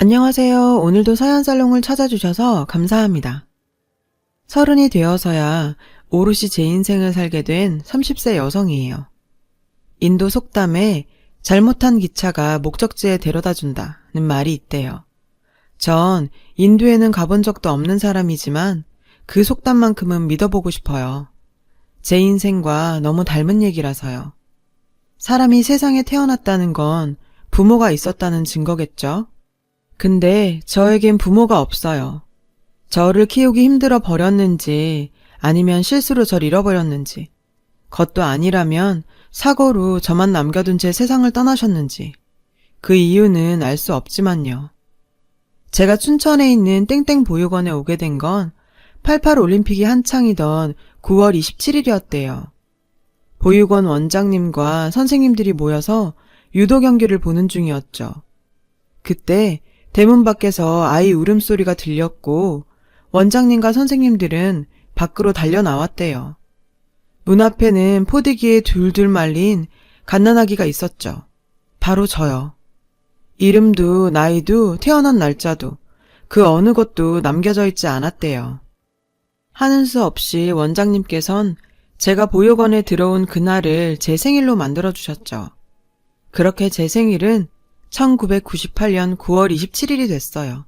안녕하세요. 오늘도 서연살롱을 찾아주셔서 감사합니다. 서른이 되어서야 오롯이 제 인생을 살게 된 30세 여성이에요. 인도 속담에 잘못한 기차가 목적지에 데려다 준다는 말이 있대요. 전 인도에는 가본 적도 없는 사람이지만 그 속담만큼은 믿어보고 싶어요. 제 인생과 너무 닮은 얘기라서요. 사람이 세상에 태어났다는 건 부모가 있었다는 증거겠죠? 근데 저에겐 부모가 없어요. 저를 키우기 힘들어 버렸는지 아니면 실수로 절 잃어버렸는지 그것도 아니라면 사고로 저만 남겨둔 채 세상을 떠나셨는지 그 이유는 알 수 없지만요. 제가 춘천에 있는 땡땡 보육원에 오게 된 건 88 올림픽이 한창이던 9월 27일이었대요. 보육원 원장님과 선생님들이 모여서 유도 경기를 보는 중이었죠. 그때 대문 밖에서 아이 울음소리가 들렸고 원장님과 선생님들은 밖으로 달려 나왔대요. 문 앞에는 포대기에 둘둘 말린 갓난아기가 있었죠. 바로 저요. 이름도 나이도 태어난 날짜도 그 어느 것도 남겨져 있지 않았대요. 하는 수 없이 원장님께선 제가 보육원에 들어온 그날을 제 생일로 만들어 주셨죠. 그렇게 제 생일은 1998년 9월 27일이 됐어요.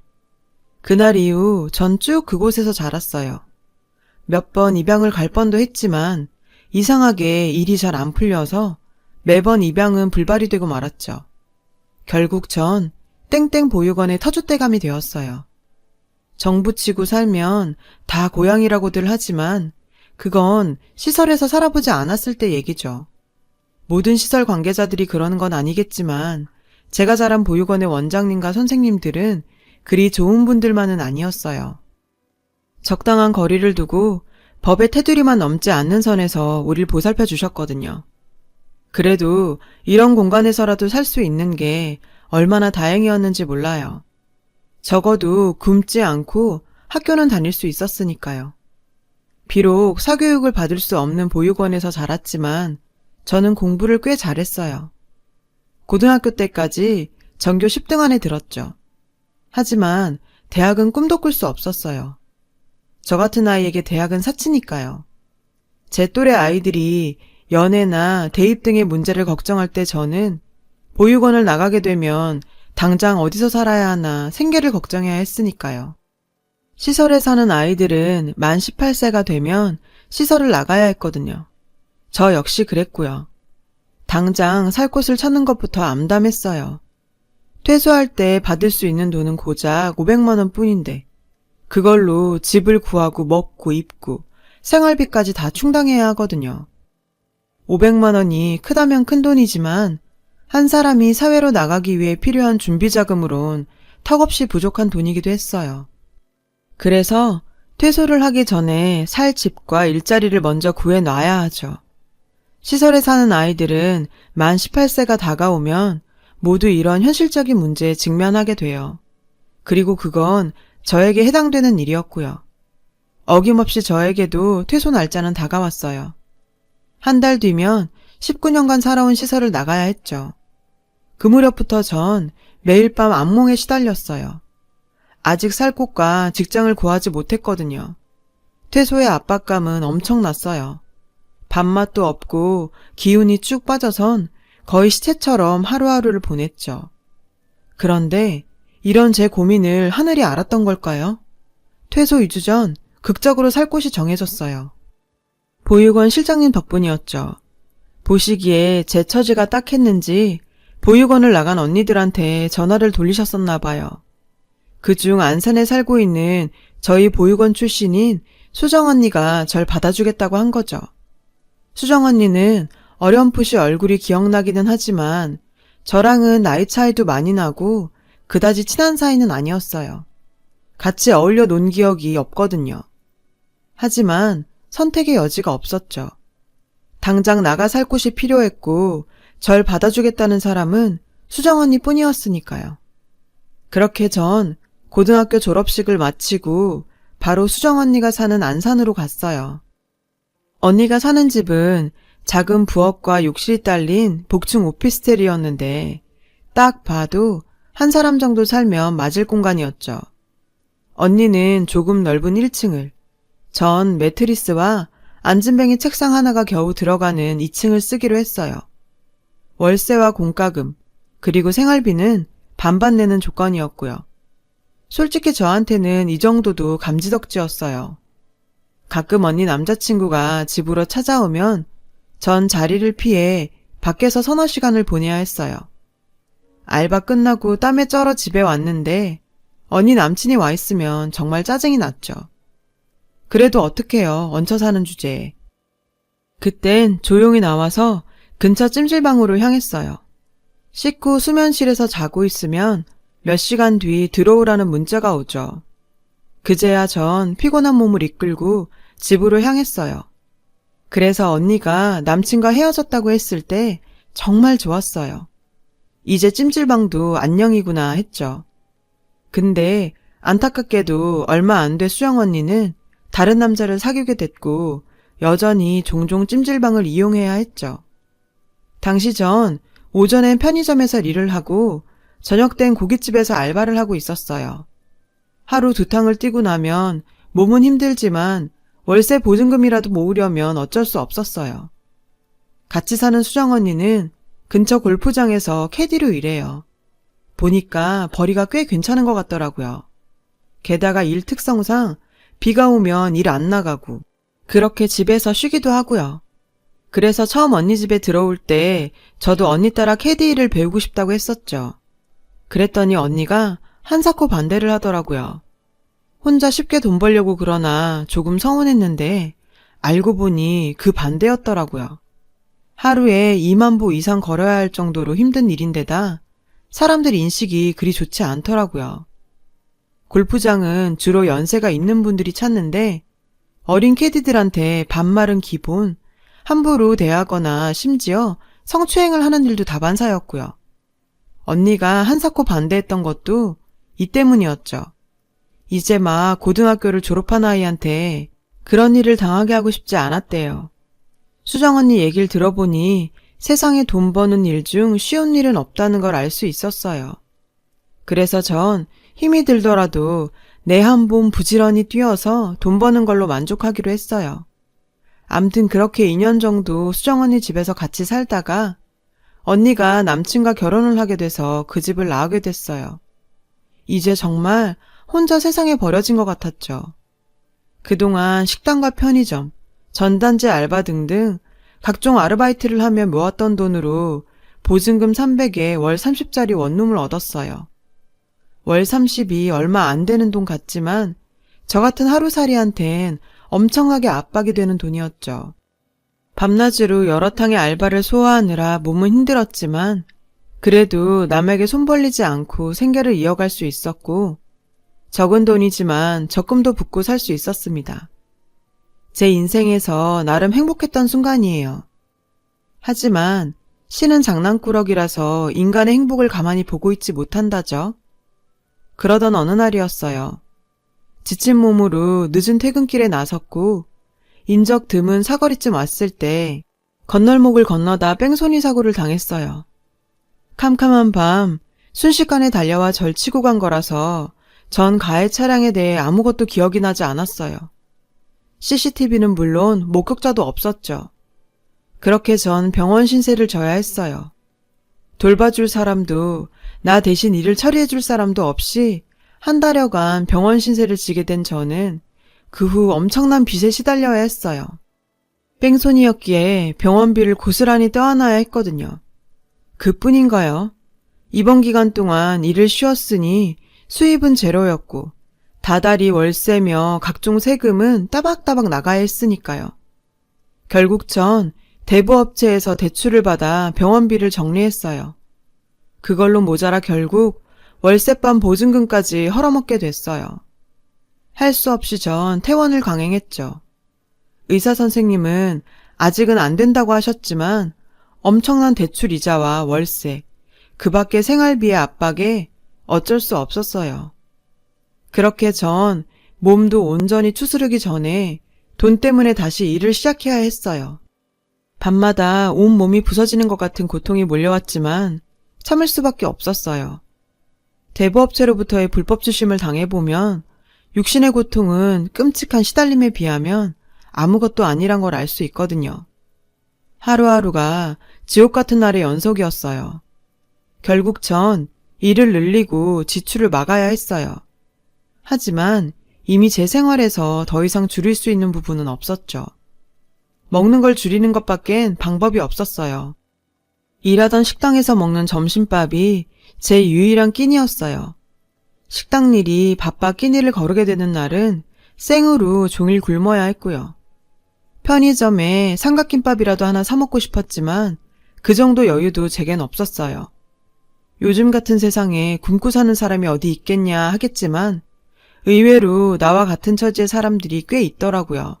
그날 이후 전 쭉 그곳에서 자랐어요. 몇 번 입양을 갈 뻔도 했지만 이상하게 일이 잘 안 풀려서 매번 입양은 불발이 되고 말았죠. 결국 전 땡땡 보육원의 터줏대감이 되었어요. 정부 치고 살면 다 고향이라고들 하지만 그건 시설에서 살아보지 않았을 때 얘기죠. 모든 시설 관계자들이 그러는 건 아니겠지만 제가 자란 보육원의 원장님과 선생님들은 그리 좋은 분들만은 아니었어요. 적당한 거리를 두고 법의 테두리만 넘지 않는 선에서 우릴 보살펴 주셨거든요. 그래도 이런 공간에서라도 살 수 있는 게 얼마나 다행이었는지 몰라요. 적어도 굶지 않고 학교는 다닐 수 있었으니까요. 비록 사교육을 받을 수 없는 보육원에서 자랐지만 저는 공부를 꽤 잘했어요. 고등학교 때까지 전교 10등 안에 들었죠. 하지만 대학은 꿈도 꿀 수 없었어요. 저 같은 아이에게 대학은 사치니까요. 제 또래 아이들이 연애나 대입 등의 문제를 걱정할 때 저는 보육원을 나가게 되면 당장 어디서 살아야 하나 생계를 걱정해야 했으니까요. 시설에 사는 아이들은 만 18세가 되면 시설을 나가야 했거든요. 저 역시 그랬고요. 당장 살 곳을 찾는 것부터 암담했어요. 퇴소할 때 받을 수 있는 돈은 고작 500만 원 뿐인데 그걸로 집을 구하고 먹고 입고 생활비까지 다 충당해야 하거든요. 500만 원이 크다면 큰 돈이지만 한 사람이 사회로 나가기 위해 필요한 준비 자금으론 턱없이 부족한 돈이기도 했어요. 그래서 퇴소를 하기 전에 살 집과 일자리를 먼저 구해놔야 하죠. 시설에 사는 아이들은 만 18세가 다가오면 모두 이런 현실적인 문제에 직면하게 돼요. 그리고 그건 저에게 해당되는 일이었고요. 어김없이 저에게도 퇴소 날짜는 다가왔어요. 한 달 뒤면 19년간 살아온 시설을 나가야 했죠. 그 무렵부터 전 매일 밤 악몽에 시달렸어요. 아직 살 곳과 직장을 구하지 못했거든요. 퇴소의 압박감은 엄청났어요. 밥맛도 없고 기운이 쭉 빠져선 거의 시체처럼 하루하루를 보냈죠. 그런데 이런 제 고민을 하늘이 알았던 걸까요? 퇴소 2주 전 극적으로 살 곳이 정해졌어요. 보육원 실장님 덕분이었죠. 보시기에 제 처지가 딱했는지 보육원을 나간 언니들한테 전화를 돌리셨었나 봐요. 그중 안산에 살고 있는 저희 보육원 출신인 수정 언니가 절 받아주겠다고 한 거죠. 수정 언니는 어렴풋이 얼굴이 기억나기는 하지만 저랑은 나이 차이도 많이 나고 그다지 친한 사이는 아니었어요. 같이 어울려 논 기억이 없거든요. 하지만 선택의 여지가 없었죠. 당장 나가 살 곳이 필요했고 절 받아주겠다는 사람은 수정 언니 뿐이었으니까요. 그렇게 전 고등학교 졸업식을 마치고 바로 수정 언니가 사는 안산으로 갔어요. 언니가 사는 집은 작은 부엌과 욕실이 딸린 복층 오피스텔이었는데 딱 봐도 한 사람 정도 살면 맞을 공간이었죠. 언니는 조금 넓은 1층을, 전 매트리스와 앉은뱅이 책상 하나가 겨우 들어가는 2층을 쓰기로 했어요. 월세와 공과금, 그리고 생활비는 반반 내는 조건이었고요. 솔직히 저한테는 이 정도도 감지덕지였어요. 가끔 언니 남자친구가 집으로 찾아오면 전 자리를 피해 밖에서 서너 시간을 보내야 했어요. 알바 끝나고 땀에 쩔어 집에 왔는데 언니 남친이 와 있으면 정말 짜증이 났죠. 그래도 어떡해요. 얹혀 사는 주제에. 그땐 조용히 나와서 근처 찜질방으로 향했어요. 씻고 수면실에서 자고 있으면 몇 시간 뒤 들어오라는 문자가 오죠. 그제야 전 피곤한 몸을 이끌고 집으로 향했어요. 그래서 언니가 남친과 헤어졌다고 했을 때 정말 좋았어요. 이제 찜질방도 안녕이구나 했죠. 근데 안타깝게도 얼마 안 돼 수영 언니는 다른 남자를 사귀게 됐고 여전히 종종 찜질방을 이용해야 했죠. 당시 전 오전엔 편의점에서 일을 하고 저녁 땐 고깃집에서 알바를 하고 있었어요. 하루 두 탕을 뛰고 나면 몸은 힘들지만 월세 보증금이라도 모으려면 어쩔 수 없었어요. 같이 사는 수정 언니는 근처 골프장에서 캐디로 일해요. 보니까 벌이가 꽤 괜찮은 것 같더라고요. 게다가 일 특성상 비가 오면 일 안 나가고 그렇게 집에서 쉬기도 하고요. 그래서 처음 언니 집에 들어올 때 저도 언니 따라 캐디 일을 배우고 싶다고 했었죠. 그랬더니 언니가 한사코 반대를 하더라고요. 혼자 쉽게 돈 벌려고 그러나 조금 서운했는데 알고 보니 그 반대였더라고요. 하루에 2만 보 이상 걸어야 할 정도로 힘든 일인데다 사람들 인식이 그리 좋지 않더라고요. 골프장은 주로 연세가 있는 분들이 찾는데 어린 캐디들한테 반말은 기본, 함부로 대하거나 심지어 성추행을 하는 일도 다반사였고요. 언니가 한사코 반대했던 것도 이 때문이었죠. 이제 막 고등학교를 졸업한 아이한테 그런 일을 당하게 하고 싶지 않았대요. 수정 언니 얘기를 들어보니 세상에 돈 버는 일 중 쉬운 일은 없다는 걸 알 수 있었어요. 그래서 전 힘이 들더라도 내한봄 부지런히 뛰어서 돈 버는 걸로 만족하기로 했어요. 암튼 그렇게 2년 정도 수정 언니 집에서 같이 살다가 언니가 남친과 결혼을 하게 돼서 그 집을 나오게 됐어요. 이제 정말 혼자 세상에 버려진 것 같았죠. 그동안 식당과 편의점, 전단지 알바 등등 각종 아르바이트를 하며 모았던 돈으로 보증금 300에 월 30짜리 원룸을 얻었어요. 월 30이 얼마 안 되는 돈 같지만 저 같은 하루살이한텐 엄청나게 압박이 되는 돈이었죠. 밤낮으로 여러 탕의 알바를 소화하느라 몸은 힘들었지만 그래도 남에게 손 벌리지 않고 생계를 이어갈 수 있었고 적은 돈이지만 적금도 붓고 살 수 있었습니다. 제 인생에서 나름 행복했던 순간이에요. 하지만 신은 장난꾸러기라서 인간의 행복을 가만히 보고 있지 못한다죠. 그러던 어느 날이었어요. 지친 몸으로 늦은 퇴근길에 나섰고 인적 드문 사거리쯤 왔을 때 건널목을 건너다 뺑소니 사고를 당했어요. 캄캄한 밤 순식간에 달려와 절 치고 간 거라서 전 가해 차량에 대해 아무것도 기억이 나지 않았어요. CCTV는 물론 목격자도 없었죠. 그렇게 전 병원 신세를 져야 했어요. 돌봐줄 사람도 나 대신 일을 처리해줄 사람도 없이 한 달여간 병원 신세를 지게 된 저는 그 후 엄청난 빚에 시달려야 했어요. 뺑소니였기에 병원비를 고스란히 떼어놔야 했거든요. 그뿐인가요? 이번 기간 동안 일을 쉬었으니 수입은 제로였고 다달이 월세며 각종 세금은 따박따박 나가야 했으니까요. 결국 전 대부업체에서 대출을 받아 병원비를 정리했어요. 그걸로 모자라 결국 월세밤 보증금까지 헐어먹게 됐어요. 할 수 없이 전 퇴원을 강행했죠. 의사 선생님은 아직은 안 된다고 하셨지만 엄청난 대출 이자와 월세, 그 밖에 생활비의 압박에 어쩔 수 없었어요. 그렇게 전 몸도 온전히 추스르기 전에 돈 때문에 다시 일을 시작해야 했어요. 밤마다 온 몸이 부서지는 것 같은 고통이 몰려왔지만 참을 수밖에 없었어요. 대부업체로부터의 불법 주심을 당해보면 육신의 고통은 끔찍한 시달림에 비하면 아무것도 아니란 걸 알 수 있거든요. 하루하루가 지옥 같은 날의 연속이었어요. 결국 전 일을 늘리고 지출을 막아야 했어요. 하지만 이미 제 생활에서 더 이상 줄일 수 있는 부분은 없었죠. 먹는 걸 줄이는 것밖엔 방법이 없었어요. 일하던 식당에서 먹는 점심밥이 제 유일한 끼니였어요. 식당 일이 바빠 끼니를 거르게 되는 날은 생으로 종일 굶어야 했고요. 편의점에 삼각김밥이라도 하나 사먹고 싶었지만 그 정도 여유도 제겐 없었어요. 요즘 같은 세상에 굶고 사는 사람이 어디 있겠냐 하겠지만 의외로 나와 같은 처지의 사람들이 꽤 있더라고요.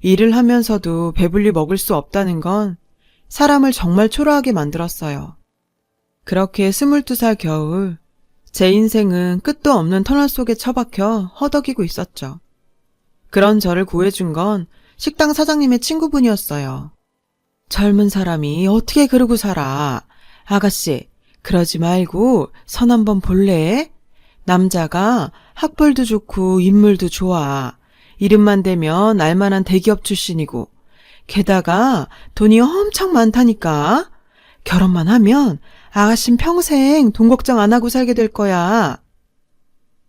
일을 하면서도 배불리 먹을 수 없다는 건 사람을 정말 초라하게 만들었어요. 그렇게 22살 겨울, 제 인생은 끝도 없는 터널 속에 처박혀 허덕이고 있었죠. 그런 저를 구해준 건 식당 사장님의 친구분이었어요. 젊은 사람이 어떻게 그러고 살아? 아가씨, 그러지 말고 선 한번 볼래? 남자가 학벌도 좋고 인물도 좋아. 이름만 대면 알만한 대기업 출신이고 게다가 돈이 엄청 많다니까. 결혼만 하면 아가씨는 평생 돈 걱정 안 하고 살게 될 거야.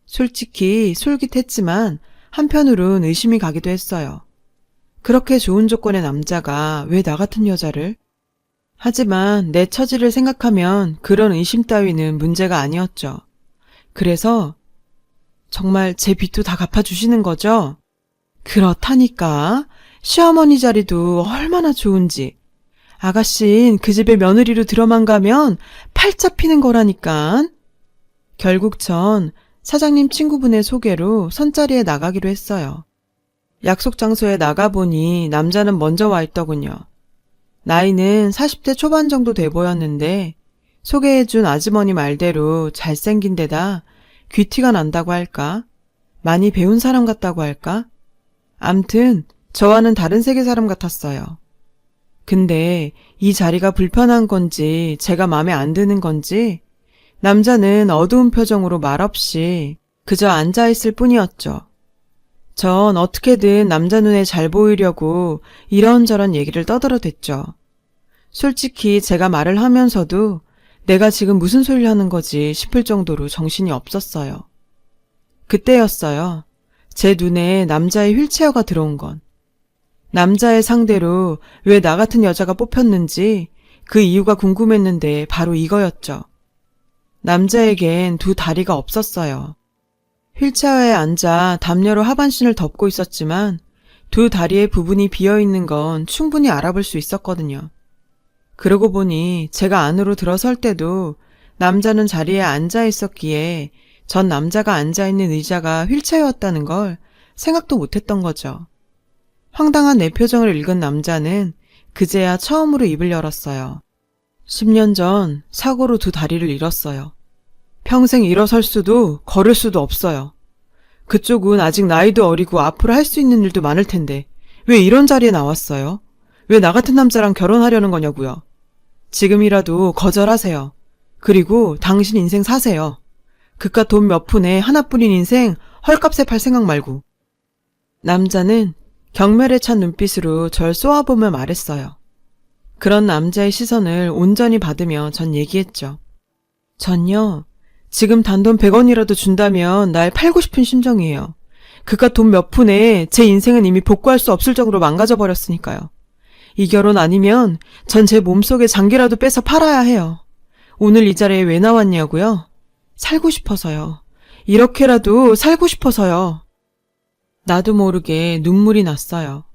솔직히 솔깃했지만 한편으론 의심이 가기도 했어요. 그렇게 좋은 조건의 남자가 왜 나 같은 여자를? 하지만 내 처지를 생각하면 그런 의심 따위는 문제가 아니었죠. 그래서 정말 제 빚도 다 갚아주시는 거죠? 그렇다니까. 시어머니 자리도 얼마나 좋은지. 아가씨는 그 집에 며느리로 들어만 가면 팔 잡히는 거라니까. 결국 전 사장님 친구분의 소개로 선자리에 나가기로 했어요. 약속 장소에 나가보니 남자는 먼저 와 있더군요. 나이는 40대 초반 정도 돼 보였는데 소개해준 아주머니 말대로 잘생긴 데다 귀티가 난다고 할까? 많이 배운 사람 같다고 할까? 암튼 저와는 다른 세계 사람 같았어요. 근데 이 자리가 불편한 건지 제가 마음에 안 드는 건지 남자는 어두운 표정으로 말없이 그저 앉아있을 뿐이었죠. 전 어떻게든 남자 눈에 잘 보이려고 이런저런 얘기를 떠들어댔죠. 솔직히 제가 말을 하면서도 내가 지금 무슨 소리를 하는 거지 싶을 정도로 정신이 없었어요. 그때였어요. 제 눈에 남자의 휠체어가 들어온 건. 남자의 상대로 왜 나 같은 여자가 뽑혔는지 그 이유가 궁금했는데 바로 이거였죠. 남자에겐 두 다리가 없었어요. 휠체어에 앉아 담요로 하반신을 덮고 있었지만 두 다리의 부분이 비어 있는 건 충분히 알아볼 수 있었거든요. 그러고 보니 제가 안으로 들어설 때도 남자는 자리에 앉아 있었기에 전 남자가 앉아 있는 의자가 휠체어였다는 걸 생각도 못했던 거죠. 황당한 내 표정을 읽은 남자는 그제야 처음으로 입을 열었어요. 10년 전 사고로 두 다리를 잃었어요. 평생 일어설 수도 걸을 수도 없어요. 그쪽은 아직 나이도 어리고 앞으로 할 수 있는 일도 많을 텐데 왜 이런 자리에 나왔어요? 왜 나 같은 남자랑 결혼하려는 거냐고요? 지금이라도 거절하세요. 그리고 당신 인생 사세요. 그깟 돈 몇 푼에 하나뿐인 인생 헐값에 팔 생각 말고. 남자는 경멸에 찬 눈빛으로 절 쏘아보며 말했어요. 그런 남자의 시선을 온전히 받으며 전 얘기했죠. 전요, 지금 단돈 100원이라도 준다면 날 팔고 싶은 심정이에요. 그깟 돈 몇 푼에 제 인생은 이미 복구할 수 없을 정도로 망가져 버렸으니까요. 이 결혼 아니면 전 제 몸속에 장기라도 빼서 팔아야 해요. 오늘 이 자리에 왜 나왔냐고요? 살고 싶어서요. 이렇게라도 살고 싶어서요. 나도 모르게 눈물이 났어요.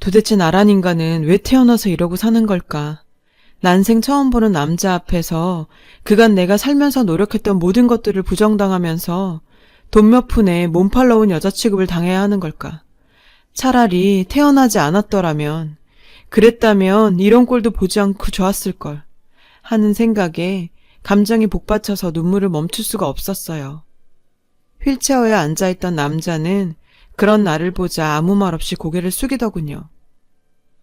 도대체 나란 인간은 왜 태어나서 이러고 사는 걸까? 난생 처음 보는 남자 앞에서 그간 내가 살면서 노력했던 모든 것들을 부정당하면서 돈 몇 푼에 몸 팔러 온 여자 취급을 당해야 하는 걸까? 차라리 태어나지 않았더라면, 그랬다면 이런 꼴도 보지 않고 좋았을걸. 하는 생각에 감정이 복받쳐서 눈물을 멈출 수가 없었어요. 휠체어에 앉아있던 남자는 그런 나를 보자 아무 말 없이 고개를 숙이더군요.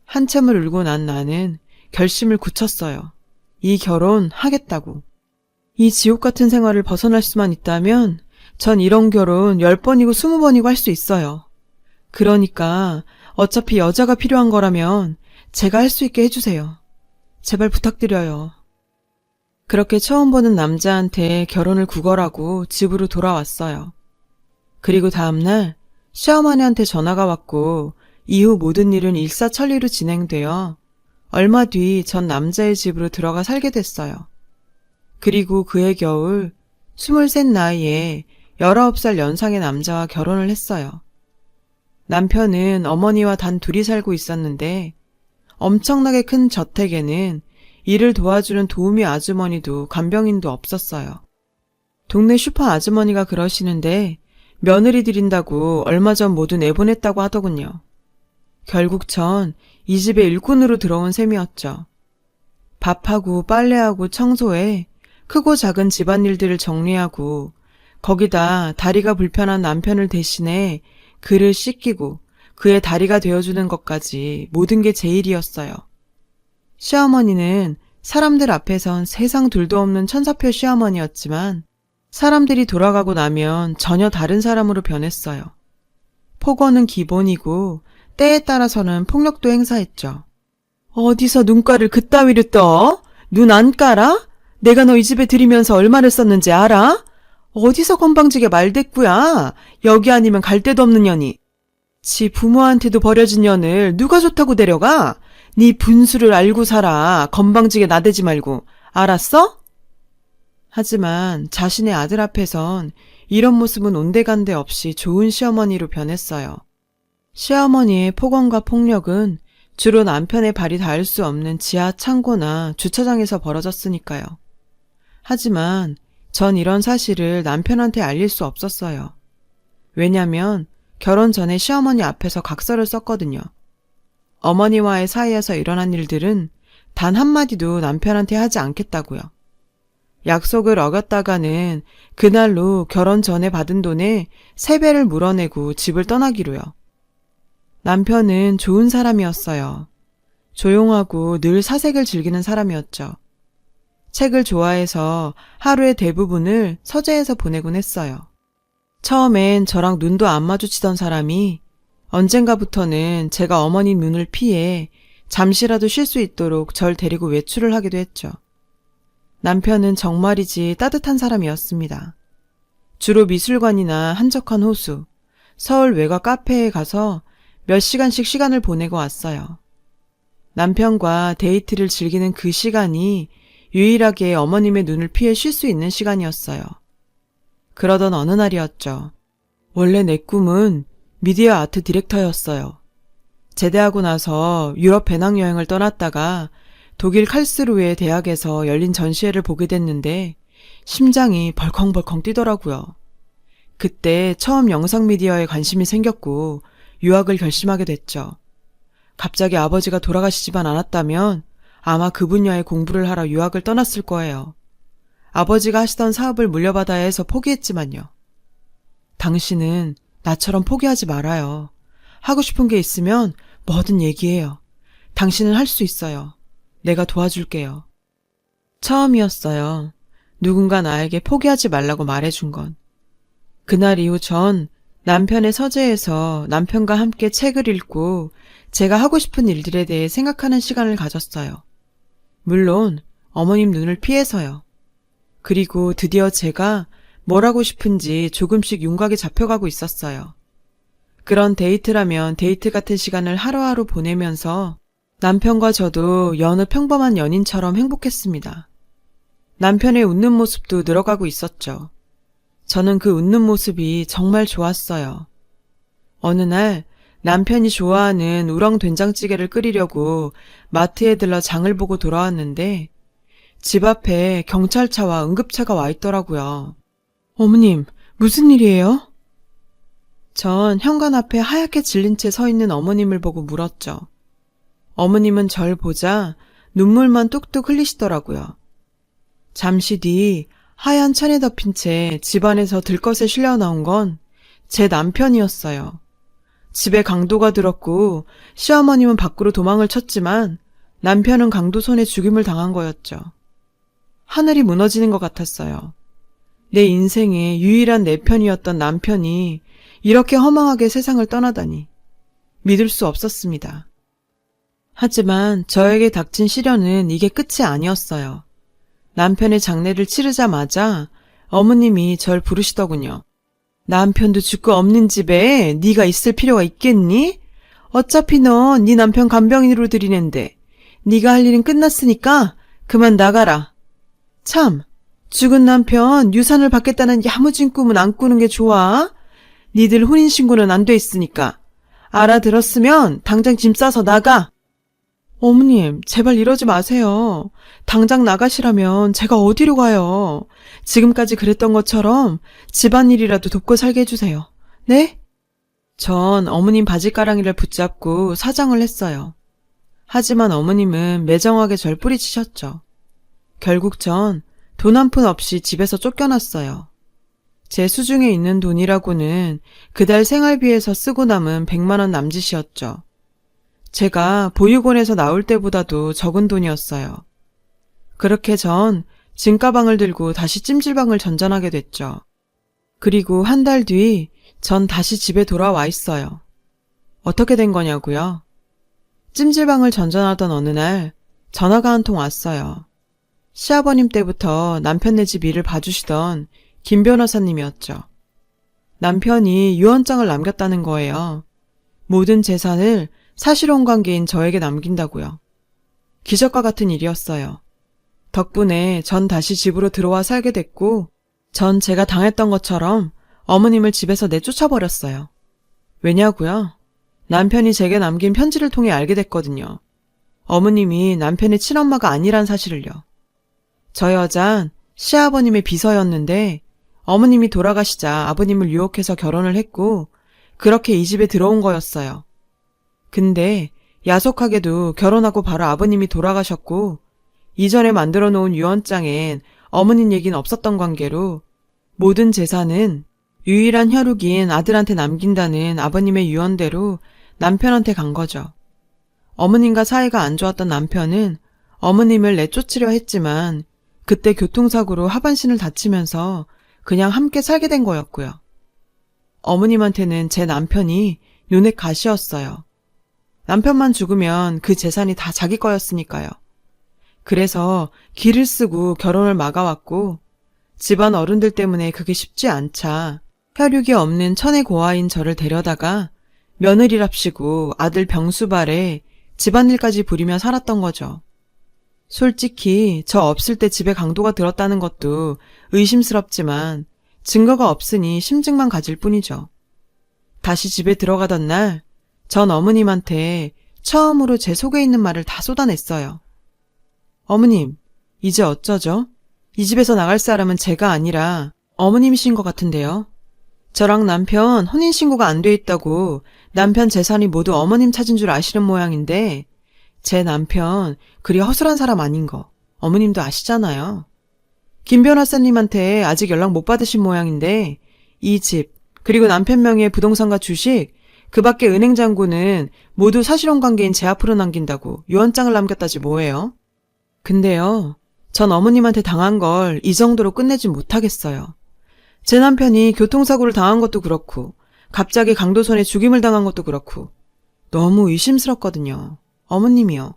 한참을 울고 난 나는 결심을 굳혔어요. 이 결혼 하겠다고. 이 지옥 같은 생활을 벗어날 수만 있다면 전 이런 결혼 10번이고 20번이고 할 수 있어요. 그러니까 어차피 여자가 필요한 거라면 제가 할 수 있게 해주세요. 제발 부탁드려요. 그렇게 처음 보는 남자한테 결혼을 구걸하고 집으로 돌아왔어요. 그리고 다음날 시어머니한테 전화가 왔고 이후 모든 일은 일사천리로 진행되어 얼마 뒤 전 남자의 집으로 들어가 살게 됐어요. 그리고 그해 겨울 23 나이에 19살 연상의 남자와 결혼을 했어요. 남편은 어머니와 단 둘이 살고 있었는데 엄청나게 큰 저택에는 일을 도와주는 도우미 아주머니도 간병인도 없었어요. 동네 슈퍼 아주머니가 그러시는데 며느리 드린다고 얼마 전 모두 내보냈다고 하더군요. 결국 전 이 집에 일꾼으로 들어온 셈이었죠. 밥하고 빨래하고 청소에 크고 작은 집안일들을 정리하고 거기다 다리가 불편한 남편을 대신해 그를 씻기고 그의 다리가 되어주는 것까지 모든 게 제 일이었어요. 시어머니는 사람들 앞에선 세상 둘도 없는 천사표 시어머니였지만 사람들이 돌아가고 나면 전혀 다른 사람으로 변했어요. 폭언은 기본이고 때에 따라서는 폭력도 행사했죠. 어디서 눈가를 그따위로 떠? 눈 안 깔아? 내가 너 이 집에 들이면서 얼마를 썼는지 알아? 어디서 건방지게 말대꾸야? 여기 아니면 갈 데도 없는 년이. 지 부모한테도 버려진 년을 누가 좋다고 데려가? 네 분수를 알고 살아. 건방지게 나대지 말고. 알았어? 하지만 자신의 아들 앞에선 이런 모습은 온데간데 없이 좋은 시어머니로 변했어요. 시어머니의 폭언과 폭력은 주로 남편의 발이 닿을 수 없는 지하 창고나 주차장에서 벌어졌으니까요. 하지만 전 이런 사실을 남편한테 알릴 수 없었어요. 왜냐면 결혼 전에 시어머니 앞에서 각서를 썼거든요. 어머니와의 사이에서 일어난 일들은 단 한마디도 남편한테 하지 않겠다고요. 약속을 어겼다가는 그날로 결혼 전에 받은 돈에 세배를 물어내고 집을 떠나기로요. 남편은 좋은 사람이었어요. 조용하고 늘 사색을 즐기는 사람이었죠. 책을 좋아해서 하루의 대부분을 서재에서 보내곤 했어요. 처음엔 저랑 눈도 안 마주치던 사람이 언젠가부터는 제가 어머님 눈을 피해 잠시라도 쉴 수 있도록 절 데리고 외출을 하기도 했죠. 남편은 정말이지 따뜻한 사람이었습니다. 주로 미술관이나 한적한 호수, 서울 외곽 카페에 가서 몇 시간씩 시간을 보내고 왔어요. 남편과 데이트를 즐기는 그 시간이 유일하게 어머님의 눈을 피해 쉴 수 있는 시간이었어요. 그러던 어느 날이었죠. 원래 내 꿈은 미디어 아트 디렉터였어요. 제대하고 나서 유럽 배낭여행을 떠났다가 독일 칼스루의 대학에서 열린 전시회를 보게 됐는데 심장이 벌컹벌컹 뛰더라고요. 그때 처음 영상 미디어에 관심이 생겼고 유학을 결심하게 됐죠. 갑자기 아버지가 돌아가시지만 않았다면 아마 그 분야의 공부를 하러 유학을 떠났을 거예요. 아버지가 하시던 사업을 물려받아야 해서 포기했지만요. 당신은 나처럼 포기하지 말아요. 하고 싶은 게 있으면 뭐든 얘기해요. 당신은 할 수 있어요. 내가 도와줄게요. 처음이었어요. 누군가 나에게 포기하지 말라고 말해준 건. 그날 이후 전 남편의 서재에서 남편과 함께 책을 읽고 제가 하고 싶은 일들에 대해 생각하는 시간을 가졌어요. 물론 어머님 눈을 피해서요. 그리고 드디어 제가 뭘 하고 싶은지 조금씩 윤곽이 잡혀가고 있었어요. 그런 데이트라면 데이트 같은 시간을 하루하루 보내면서 남편과 저도 여느 평범한 연인처럼 행복했습니다. 남편의 웃는 모습도 늘어가고 있었죠. 저는 그 웃는 모습이 정말 좋았어요. 어느 날 남편이 좋아하는 우렁 된장찌개를 끓이려고 마트에 들러 장을 보고 돌아왔는데 집 앞에 경찰차와 응급차가 와 있더라고요. 어머님, 무슨 일이에요? 전 현관 앞에 하얗게 질린 채 서 있는 어머님을 보고 물었죠. 어머님은 절 보자 눈물만 뚝뚝 흘리시더라고요. 잠시 뒤 하얀 천에 덮인 채 집안에서 들것에 실려 나온 건 제 남편이었어요. 집에 강도가 들었고 시어머님은 밖으로 도망을 쳤지만 남편은 강도 손에 죽임을 당한 거였죠. 하늘이 무너지는 것 같았어요. 내 인생의 유일한 내 편이었던 남편이 이렇게 허망하게 세상을 떠나다니 믿을 수 없었습니다. 하지만 저에게 닥친 시련은 이게 끝이 아니었어요. 남편의 장례를 치르자마자 어머님이 절 부르시더군요. 남편도 죽고 없는 집에 네가 있을 필요가 있겠니? 어차피 넌 네 남편 간병인으로 들이는데 네가 할 일은 끝났으니까 그만 나가라. 참, 죽은 남편 유산을 받겠다는 야무진 꿈은 안 꾸는 게 좋아. 니들 혼인신고는 안 돼 있으니까. 알아들었으면 당장 짐 싸서 나가. 어머님, 제발 이러지 마세요. 당장 나가시라면 제가 어디로 가요? 지금까지 그랬던 것처럼 집안일이라도 돕고 살게 해주세요. 네? 전 어머님 바지가랑이를 붙잡고 사정을 했어요. 하지만 어머님은 매정하게 절 뿌리치셨죠. 결국 전 돈 한 푼 없이 집에서 쫓겨났어요. 제 수중에 있는 돈이라고는 그달 생활비에서 쓰고 남은 100만원 남짓이었죠. 제가 보육원에서 나올 때보다도 적은 돈이었어요. 그렇게 전 짐가방을 들고 다시 찜질방을 전전하게 됐죠. 그리고 한 달 뒤 전 다시 집에 돌아와 있어요. 어떻게 된 거냐고요? 찜질방을 전전하던 어느 날 전화가 한 통 왔어요. 시아버님 때부터 남편네 집 일을 봐주시던 김 변호사님이었죠. 남편이 유언장을 남겼다는 거예요. 모든 재산을 사실혼 관계인 저에게 남긴다고요. 기적과 같은 일이었어요. 덕분에 전 다시 집으로 들어와 살게 됐고, 전 제가 당했던 것처럼 어머님을 집에서 내쫓아버렸어요. 왜냐고요? 남편이 제게 남긴 편지를 통해 알게 됐거든요. 어머님이 남편의 친엄마가 아니란 사실을요. 저 여잔 시아버님의 비서였는데 어머님이 돌아가시자 아버님을 유혹해서 결혼을 했고 그렇게 이 집에 들어온 거였어요. 근데 야속하게도 결혼하고 바로 아버님이 돌아가셨고 이전에 만들어 놓은 유언장엔 어머님 얘기는 없었던 관계로 모든 재산은 유일한 혈육인 아들한테 남긴다는 아버님의 유언대로 남편한테 간 거죠. 어머님과 사이가 안 좋았던 남편은 어머님을 내쫓으려 했지만 그때 교통사고로 하반신을 다치면서 그냥 함께 살게 된 거였고요. 어머님한테는 제 남편이 눈의 가시였어요. 남편만 죽으면 그 재산이 다 자기 거였으니까요. 그래서 길을 쓰고 결혼을 막아왔고 집안 어른들 때문에 그게 쉽지 않자 혈육이 없는 천의 고아인 저를 데려다가 며느리랍시고 아들 병수발에 집안일까지 부리며 살았던 거죠. 솔직히 저 없을 때 집에 강도가 들었다는 것도 의심스럽지만 증거가 없으니 심증만 가질 뿐이죠. 다시 집에 들어가던 날, 전 어머님한테 처음으로 제 속에 있는 말을 다 쏟아냈어요. 어머님, 이제 어쩌죠? 이 집에서 나갈 사람은 제가 아니라 어머님이신 것 같은데요. 저랑 남편 혼인신고가 안 돼 있다고 남편 재산이 모두 어머님 찾은 줄 아시는 모양인데 제 남편 그리 허술한 사람 아닌 거 어머님도 아시잖아요. 김 변호사님한테 아직 연락 못 받으신 모양인데 이 집 그리고 남편 명의의 부동산과 주식 그 밖에 은행 잔고는 모두 사실혼 관계인 제 앞으로 남긴다고 유언장을 남겼다지 뭐예요. 근데요, 전 어머님한테 당한 걸 이 정도로 끝내지 못하겠어요. 제 남편이 교통사고를 당한 것도 그렇고 갑자기 강도선에 죽임을 당한 것도 그렇고 너무 의심스럽거든요. 어머님이요.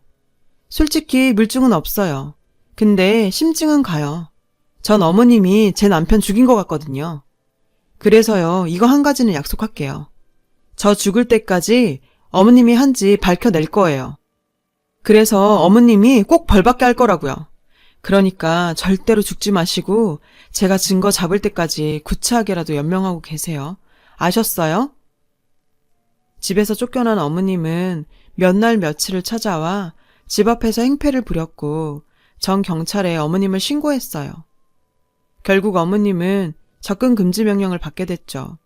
솔직히 물증은 없어요. 근데 심증은 가요. 전 어머님이 제 남편 죽인 것 같거든요. 그래서요, 이거 한 가지는 약속할게요. 저 죽을 때까지 어머님이 한지 밝혀낼 거예요. 그래서 어머님이 꼭 벌받게 할 거라고요. 그러니까 절대로 죽지 마시고 제가 증거 잡을 때까지 구차하게라도 연명하고 계세요. 아셨어요? 집에서 쫓겨난 어머님은 몇 날 며칠을 찾아와 집 앞에서 행패를 부렸고 전 경찰에 어머님을 신고했어요. 결국 어머님은 접근 금지 명령을 받게 됐죠.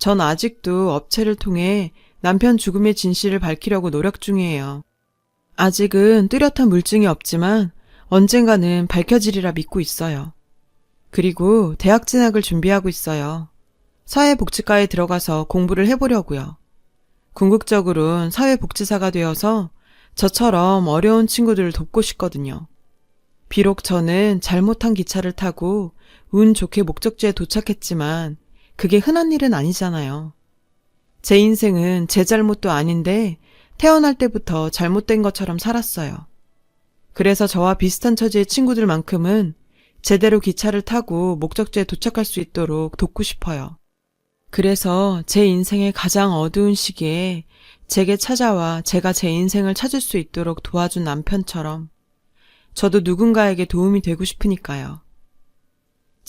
전 아직도 업체를 통해 남편 죽음의 진실을 밝히려고 노력 중이에요. 아직은 뚜렷한 물증이 없지만 언젠가는 밝혀지리라 믿고 있어요. 그리고 대학 진학을 준비하고 있어요. 사회복지과에 들어가서 공부를 해보려고요. 궁극적으론 사회복지사가 되어서 저처럼 어려운 친구들을 돕고 싶거든요. 비록 저는 잘못한 기차를 타고 운 좋게 목적지에 도착했지만 그게 흔한 일은 아니잖아요. 제 인생은 제 잘못도 아닌데 태어날 때부터 잘못된 것처럼 살았어요. 그래서 저와 비슷한 처지의 친구들만큼은 제대로 기차를 타고 목적지에 도착할 수 있도록 돕고 싶어요. 그래서 제 인생의 가장 어두운 시기에 제게 찾아와 제가 제 인생을 찾을 수 있도록 도와준 남편처럼 저도 누군가에게 도움이 되고 싶으니까요.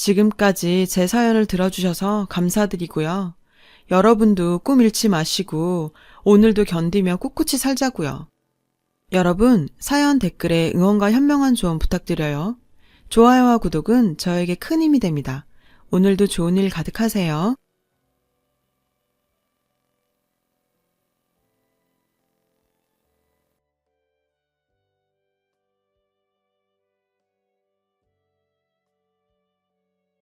지금까지 제 사연을 들어주셔서 감사드리고요. 여러분도 꿈 잃지 마시고 오늘도 견디며 꿋꿋이 살자고요. 여러분, 사연 댓글에 응원과 현명한 조언 부탁드려요. 좋아요와 구독은 저에게 큰 힘이 됩니다. 오늘도 좋은 일 가득하세요.